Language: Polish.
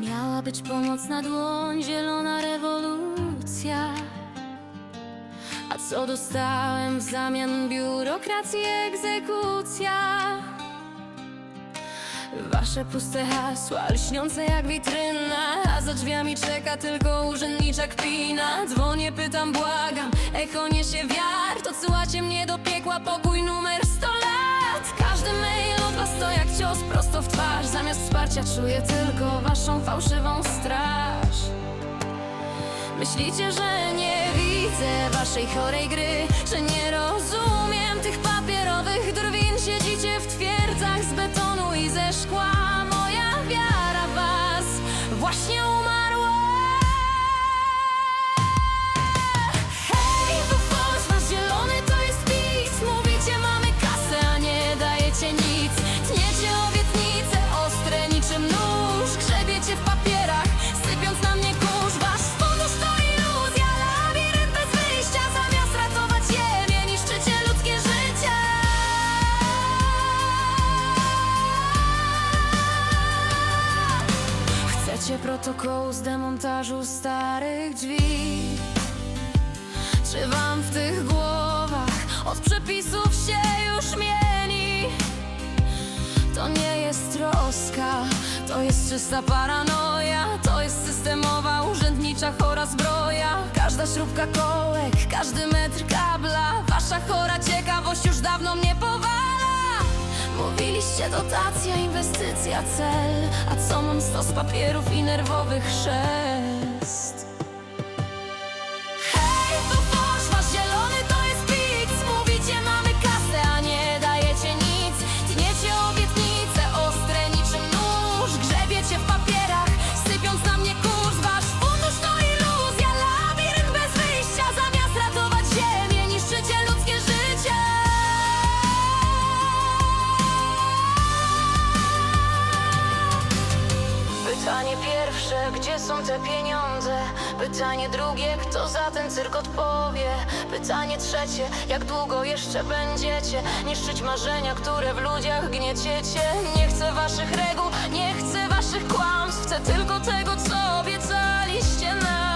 Miała być pomocna dłoń, zielona rewolucja. A co dostałem w zamian? Biurokracja egzekucja. Wasze puste hasła, lśniące jak witryna Za drzwiami czeka tylko urzędnicza kpina Dzwonię, pytam, błagam, echo niesie wiar To syłacie mnie do piekła, pokój numer 100 lat. Każdy mail od was to jak cios prosto w twarz. Zamiast wsparcia czuję tylko waszą fałszywą straż. Myślicie, że nie widzę waszej chorej gry Że nie rozumiem tych papierowych drwin. Siedzicie protokołu z demontażu starych drzwi. Czy wam w tych głowach od przepisów się już mieli? To nie jest troska, to jest czysta paranoja To jest systemowa, urzędnicza, chora zbroja. Każda śrubka kołek, każdy metr kabla Wasza chora ciekawość już dawno mnie powala Mówiliście dotacja, inwestycja, cel A co mam stos papierów i nerwowych szest? Pytanie pierwsze, gdzie są te pieniądze? Pytanie drugie, kto za ten cyrk odpowie? Pytanie trzecie, jak długo jeszcze będziecie niszczyć marzenia, które w ludziach gnieciecie? Nie chcę waszych reguł, nie chcę waszych kłamstw, chcę tylko tego, co obiecaliście nam.